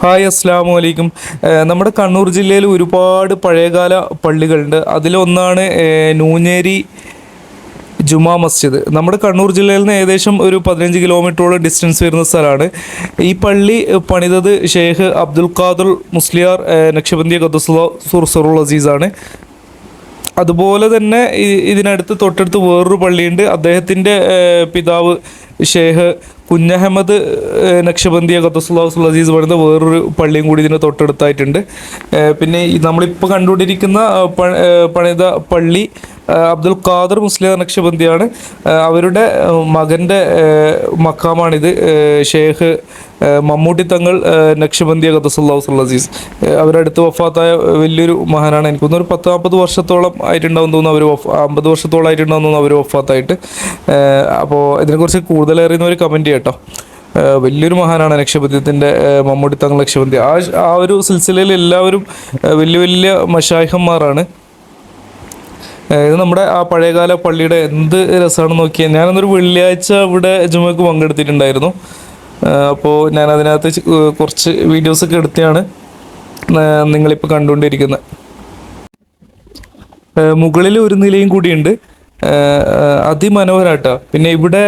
Hi അസ്സാം വലൈക്കും നമ്മുടെ കണ്ണൂർ ജില്ലയിൽ ഒരുപാട് പഴയകാല പള്ളികളുണ്ട്. അതിലൊന്നാണ് നൂഞ്ഞേരി ജുമാ മസ്ജിദ്. നമ്മുടെ കണ്ണൂർ ജില്ലയിൽ നിന്ന് ഏകദേശം ഒരു പതിനഞ്ച് കിലോമീറ്ററോളം ഡിസ്റ്റൻസ് വരുന്ന സ്ഥലമാണ്. ഈ പള്ളി പണിതത് ഷെയ്ഖ് അബ്ദുൽ ഖാദുൽ മുസ്ലിയാർ നക്ഷബന്തി ഖദ്സുൽ സുറുൽ അസീസാണ് അതുപോലെ തന്നെ ഇതിനടുത്ത് തൊട്ടടുത്ത് വേറൊരു പള്ളിയുണ്ട്. അദ്ദേഹത്തിന്റെ പിതാവ് ഷേഖ് കുഞ്ഞഹമ്മദ് നക്ഷബന്ദിയ ഖത്തസുല്ലാഹുൽ അസീസ് പറയുന്ന വേറൊരു പള്ളിയും കൂടി ഇതിന് തൊട്ടടുത്തായിട്ടുണ്ട്. പിന്നെ നമ്മളിപ്പോൾ കണ്ടുകൊണ്ടിരിക്കുന്ന പണിത പള്ളി അബ്ദുൽ ഖാദർ മുസ്ലിം നക്ഷബന്ദിയാണ് അവരുടെ മകന്റെ മക്കാമാണിത്. ഷേഖ് മമ്മൂട്ടി തങ്ങൾ നക്ഷബന്ദിയ ഖത്തസുല്ലാഹുൽ അസീസ്. ഏഹ്, അവരടുത്ത് വഫാത്തായ വലിയൊരു മഹാനാണ്. എനിക്ക് തോന്നുന്നു ഒരു പത്ത് നാൽപ്പത് വർഷത്തോളം ആയിട്ടുണ്ടാവും തോന്നുന്നു അവർ അമ്പത് വർഷത്തോളം ആയിട്ടുണ്ടാവും തോന്നുന്നു അവർ വഫാത്തായിട്ട്. അപ്പോൾ ഇതിനെക്കുറിച്ച് അറിയുന്നവർ കമന്റ് ചെയ്യട്ടോ. വലിയൊരു മഹാനാണ് ലക്ഷപത്യത്തിന്റെ മമ്മൂട്ടി തങ്ങൾ ലക്ഷപതി ആ ആ ഒരു സിൽസിലയിൽ എല്ലാവരും വലിയ വലിയ മഷായിഹന്മാരാണ്. ഇത് നമ്മുടെ ആ പഴയകാല പള്ളിയുടെ എന്ത് രസമാണെന്ന് നോക്കിയാൽ ഞാനന്നൊരു വെള്ളിയാഴ്ച ഇവിടെ ജുമക്ക് പങ്കെടുത്തിട്ടുണ്ടായിരുന്നു. അപ്പോൾ ഞാൻ അതിനകത്ത് കുറച്ച് വീഡിയോസൊക്കെ എടുത്തെയാണ്. നിങ്ങളിപ്പോൾ കണ്ടുകൊണ്ടിരിക്കുന്നത് മുകളിൽ ഒരു നിലയും കൂടിയുണ്ട്. അതിമനോഹരാട്ടോ. പിന്നെ ഇവിടെ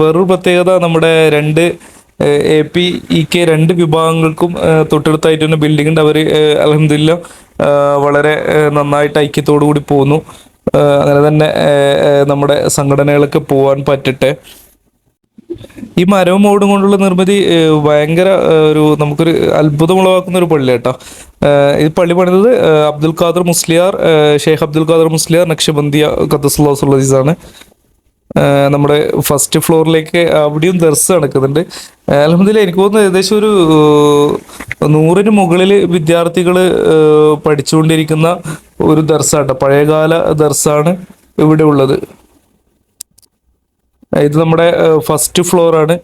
വേറൊരു പ്രത്യേകത നമ്മുടെ രണ്ട് എ പി ഇ കെ രണ്ട് വിഭാഗങ്ങൾക്കും തൊട്ടടുത്തായിട്ട് തന്നെ ബിൽഡിംഗ് ഉണ്ട്. അവർ അലഹമില്ല വളരെ നന്നായിട്ട് ഐക്യത്തോടു കൂടി പോകുന്നു. അങ്ങനെ തന്നെ നമ്മുടെ സംഘടനകളൊക്കെ പോകാൻ പറ്റട്ടെ. ഈ മരവും മോടും കൊണ്ടുള്ള നിർമ്മിതി ഭയങ്കര ഒരു നമുക്കൊരു അത്ഭുതം ഉളവാക്കുന്ന ഒരു പള്ളി കേട്ടോ. ഈ പള്ളി പണിതത് അബ്ദുൽ ഖാദർ മുസ്ലിയാർ ഷെയ്ഖ് അബ്ദുൽ ഖാദർ മുസ്ലിയാർ നക്ഷബന്ദിയ ഖത്തസുല്ലാസുള്ളീസാണ് നമ്മുടെ ഫസ്റ്റ് ഫ്ലോറിലേക്ക് അവിടെയും ദർസ് നടക്കുന്നുണ്ട്. അലഹമ്മദില്ല എനിക്ക് തോന്നുന്നു ഏകദേശം ഒരു നൂറിന് മുകളിൽ വിദ്യാർത്ഥികൾ പഠിച്ചുകൊണ്ടിരിക്കുന്ന ഒരു ദർസാണ് പഴയകാല ദർസാണ് ഇവിടെ ഉള്ളത്. ഇത് നമ്മുടെ ഫസ്റ്റ് ഫ്ലോറാണ്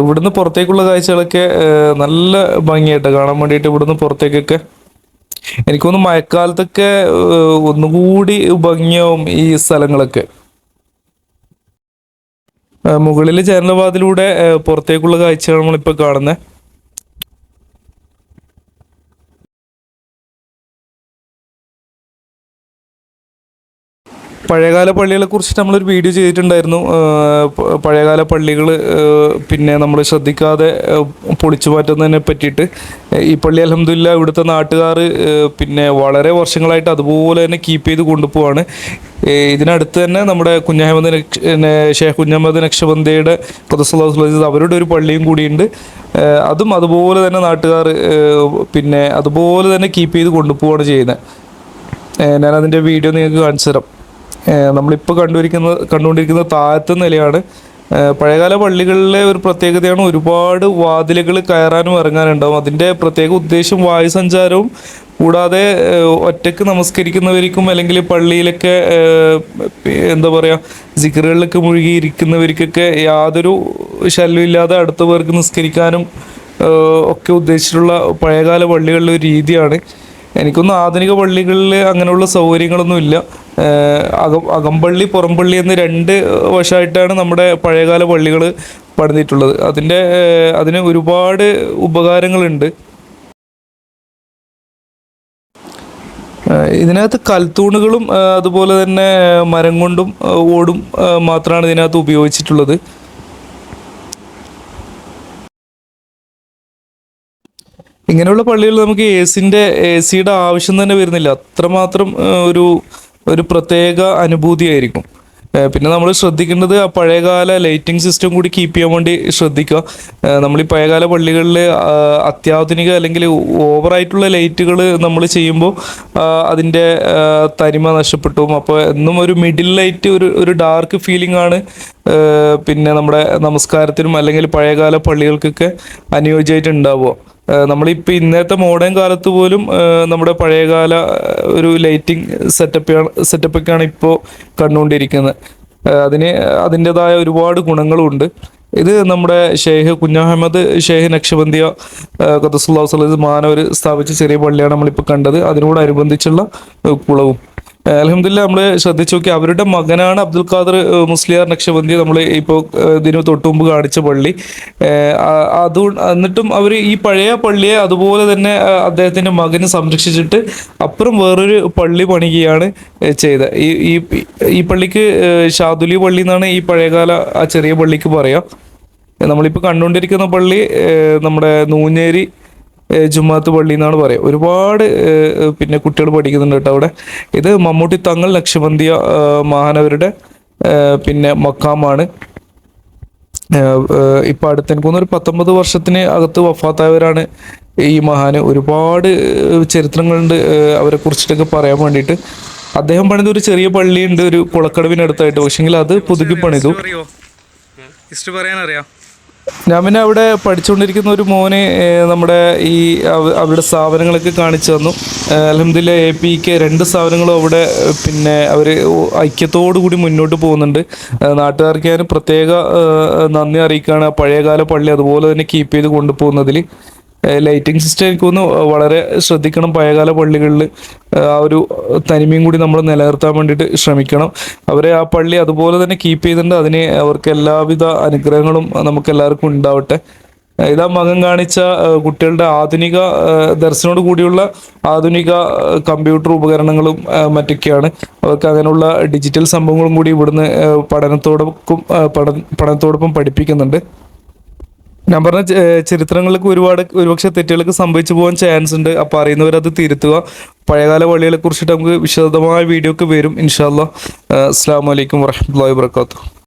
ഇവിടുന്ന് പുറത്തേക്കുള്ള കാഴ്ചകളൊക്കെ നല്ല ഭംഗിയായിട്ട് കാണാൻ വേണ്ടിയിട്ട് ഇവിടുന്ന് പുറത്തേക്കൊക്കെ. എനിക്ക് തോന്നുന്നു മഴക്കാലത്തൊക്കെ ഒന്നുകൂടി ഭംഗിയാവും ഈ സ്ഥലങ്ങളൊക്കെ. മുകളിൽ ചേർന്ന ഏഹ് പുറത്തേക്കുള്ള കാഴ്ചകൾ നമ്മളിപ്പോൾ കാണുന്നത് പഴയകാല പള്ളികളെ കുറിച്ച് നമ്മളൊരു വീഡിയോ ചെയ്തിട്ടുണ്ടായിരുന്നു. പഴയകാല പള്ളികൾ പിന്നെ നമ്മൾ ശ്രദ്ധിക്കാതെ പൊളിച്ചു മാറ്റുന്നതിനെ പറ്റിയിട്ട് ഈ പള്ളി അലഹമില്ല ഇവിടുത്തെ നാട്ടുകാർ പിന്നെ വളരെ വർഷങ്ങളായിട്ട് അതുപോലെ തന്നെ കീപ്പ് ചെയ്ത് കൊണ്ടുപോവാണ്. ഇതിനടുത്ത് തന്നെ നമ്മുടെ കുഞ്ഞഹമ്മദ് ഷേഖ് കുഞ്ഞഹമ്മദ് നക്ഷബന്ദയുടെ ഖുദസുല്ലാസ് അവരുടെ ഒരു പള്ളിയും കൂടിയുണ്ട്. അതും അതുപോലെ തന്നെ നാട്ടുകാർ പിന്നെ അതുപോലെ തന്നെ കീപ്പ് ചെയ്ത് കൊണ്ടുപോവാണ് ചെയ്യുന്നത്. ഞാനതിന്റെ വീഡിയോ നിങ്ങൾക്ക് കാണിച്ചു തരാം. നമ്മളിപ്പോൾ കണ്ടുപിടിക്കുന്ന കണ്ടുകൊണ്ടിരിക്കുന്ന താഴത്തെ നിലയാണ്. പഴയകാല പള്ളികളിലെ ഒരു പ്രത്യേകതയാണ് ഒരുപാട് വാതിലുകൾ കയറാനും ഇറങ്ങാനുണ്ടാവും. അതിന്റെ പ്രത്യേക ഉദ്ദേശം വായുസഞ്ചാരവും കൂടാതെ ഏഹ് ഒറ്റയ്ക്ക് നമസ്കരിക്കുന്നവർക്കും അല്ലെങ്കിൽ പള്ളിയിലൊക്കെ എന്താ പറയുക ജിഗറുകളിലൊക്കെ മുഴുകിയിരിക്കുന്നവർക്കൊക്കെ യാതൊരു ശല്യമില്ലാതെ അടുത്ത പേർക്ക് നിസ്കരിക്കാനും ഒക്കെ ഉദ്ദേശിച്ചിട്ടുള്ള പഴയകാല പള്ളികളിലെ ഒരു രീതിയാണ്. എനിക്കൊന്നും ആധുനിക പള്ളികളിൽ അങ്ങനെയുള്ള സൗകര്യങ്ങളൊന്നും ഇല്ല. അകം അകമ്പള്ളി പുറംപള്ളി എന്ന് രണ്ട് വശമായിട്ടാണ് നമ്മുടെ പഴയകാല പള്ളികൾ പണിതിട്ടുള്ളത്. അതിന്റെ അതിന് ഒരുപാട് ഉപകാരങ്ങളുണ്ട്. ഇതിനകത്ത് കൽത്തൂണുകളും അതുപോലെ തന്നെ മരം കൊണ്ടും ഓടും മാത്രമാണ് ഇതിനകത്ത് ഉപയോഗിച്ചിട്ടുള്ളത്. ഇങ്ങനെയുള്ള പള്ളികളിൽ നമുക്ക് എ സിന്റെ എ സിയുടെ ആവശ്യം തന്നെ വരുന്നില്ല. അത്രമാത്രം ഒരു ഒരു പ്രത്യേക അനുഭൂതിയായിരിക്കും. പിന്നെ നമ്മൾ ശ്രദ്ധിക്കേണ്ടത് ആ പഴയകാല ലൈറ്റിംഗ് സിസ്റ്റം കൂടി കീപ്പ് ചെയ്യാൻ വേണ്ടി ശ്രദ്ധിക്കുക. നമ്മൾ ഈ പഴയകാല പള്ളികളിൽ അത്യാധുനിക അല്ലെങ്കിൽ ഓവറായിട്ടുള്ള ലൈറ്റുകൾ നമ്മൾ ചെയ്യുമ്പോൾ അതിന്റെ തനിമ നഷ്ടപ്പെട്ടു അപ്പോൾ എന്നും ഒരു മിഡിൽ ലൈറ്റ് ഒരു ഒരു ഡാർക്ക് ഫീലിംഗ് ആണ് പിന്നെ നമ്മുടെ നമസ്കാരത്തിനും അല്ലെങ്കിൽ പഴയകാല പള്ളികൾക്കൊക്കെ അനുയോജ്യമായിട്ട് ഉണ്ടാവുക. ഏഹ് നമ്മളിപ്പോൾ ഇന്നത്തെ മോഡേൺ കാലത്ത് പോലും നമ്മുടെ പഴയകാല ഒരു ലൈറ്റിംഗ് സെറ്റപ്പ് സെറ്റപ്പൊക്കെയാണ് ഇപ്പോൾ കണ്ടുകൊണ്ടിരിക്കുന്നത്. അതിന് അതിന്റെതായ ഒരുപാട് ഗുണങ്ങളുണ്ട്. ഇത് നമ്മുടെ ഷെയ്ഖ് കുഞ്ഞഹമ്മദ് ഷെയ്ഖ് നക്ഷബന്ദിയ ഖത്തസുല്ലാ സലീസ് മാനവർ സ്ഥാപിച്ച ചെറിയ പള്ളിയാണ് നമ്മളിപ്പോൾ കണ്ടത്. അതിനോടനുബന്ധിച്ചുള്ള കുളവും. അലഹമില്ല നമ്മൾ ശ്രദ്ധിച്ചു നോക്കി അവരുടെ മകനാണ് അബ്ദുൽ ഖാദർ മുസ്ലിയാർ നക്ഷബന്തി നമ്മൾ ഇപ്പോൾ ഇതിന് തൊട്ടു മുമ്പ് കാണിച്ച പള്ളി. അത് എന്നിട്ടും അവർ ഈ പഴയ പള്ളിയെ അതുപോലെ തന്നെ അദ്ദേഹത്തിന്റെ മകന് സംരക്ഷിച്ചിട്ട് അപ്പുറം വേറൊരു പള്ളി പണിയുകയാണ് ചെയ്തത് ഈ ഈ ഈ പള്ളിക്ക് ഷാദുലി പള്ളി എന്നാണ് ഈ പഴയകാല ആ ചെറിയ പള്ളിക്ക് പറയാം. നമ്മളിപ്പോൾ കണ്ടുകൊണ്ടിരിക്കുന്ന പള്ളി നമ്മുടെ നൂഞ്ഞേരി ജുമാത്ത് പള്ളി എന്നാണ് പറയുക. ഒരുപാട് പിന്നെ കുട്ടികൾ പഠിക്കുന്നുണ്ട് കേട്ടോ അവിടെ. ഇത് മമ്മൂട്ടി തങ്ങൾ ലക്ഷബന്ധിയ മഹാനവരുടെ പിന്നെ മക്കാമാണ് ഇപ്പൊ അടുത്ത് എനിക്ക് ഒരു പത്തൊമ്പത് വർഷത്തിന് അകത്ത് വഫാത്തായവരാണ് ഈ മഹാന്. ഒരുപാട് ചരിത്രങ്ങളുണ്ട് അവരെ കുറിച്ചിട്ടൊക്കെ പറയാൻ വേണ്ടിയിട്ട്. അദ്ദേഹം പണിത ഒരു ചെറിയ പള്ളിയുണ്ട് ഒരു കുളക്കടവിനടുത്തായിട്ട്. പക്ഷെങ്കിൽ അത് പുതുക്കി പണിതു. പറയാനറിയാം? ഞാൻ പിന്നെ അവിടെ പഠിച്ചുകൊണ്ടിരിക്കുന്ന ഒരു മോനെ നമ്മുടെ ഈ അവ- അവരുടെ സ്ഥാപനങ്ങളൊക്കെ കാണിച്ചു തന്നു. അലഹമില്ല എ പി കെ രണ്ട് സ്ഥാപനങ്ങളും അവിടെ പിന്നെ അവർ ഐക്യത്തോടു കൂടി മുന്നോട്ട് പോകുന്നുണ്ട്. നാട്ടുകാർക്ക് ഞാൻ പ്രത്യേക നന്ദി അറിയിക്കുകയാണ്. പഴയകാല പള്ളി അതുപോലെ തന്നെ കീപ്പ് ചെയ്ത് കൊണ്ടുപോകുന്നതിൽ ലൈറ്റിംഗ് സിസ്റ്റം എനിക്ക് തോന്നുന്നു വളരെ ശ്രദ്ധിക്കണം. പഴയകാല പള്ളികളിൽ ആ ഒരു തനിമയും കൂടി നമ്മൾ നിലനിർത്താൻ വേണ്ടിയിട്ട് ശ്രമിക്കണം. അവരെ ആ പള്ളി അതുപോലെ തന്നെ കീപ്പ് ചെയ്തിട്ടുണ്ട്. അതിന് അവർക്ക് എല്ലാവിധ അനുഗ്രഹങ്ങളും നമുക്ക് എല്ലാവർക്കും ഉണ്ടാവട്ടെ ഇതാ മകൻ കാണിച്ച കുട്ടികളുടെ ആധുനിക ദർശനോട് കൂടിയുള്ള ആധുനിക കമ്പ്യൂട്ടർ ഉപകരണങ്ങളും മറ്റൊക്കെയാണ്. അവർക്ക് അങ്ങനെയുള്ള ഡിജിറ്റൽ സംഭവങ്ങളും കൂടി ഇവിടുന്ന് പഠനത്തോടൊപ്പം പഠനത്തോടൊപ്പം പഠിപ്പിക്കുന്നുണ്ട്. ഞാൻ പറഞ്ഞ ഒരുപാട് ഒരുപക്ഷെ തെറ്റുകളൊക്കെ സംഭവിച്ചു പോകാൻ ചാൻസ് ഉണ്ട്. അപ്പോൾ അറിയുന്നവരത് തിരുത്തുക. പഴയകാല വഴികളെ കുറിച്ചിട്ട് നമുക്ക് വിശദമായ വീഡിയോ ഒക്കെ വരും. ഇൻഷാല്ല അസ്സാം വലൈക്കും വരഹമുല്ലാ വാത്തു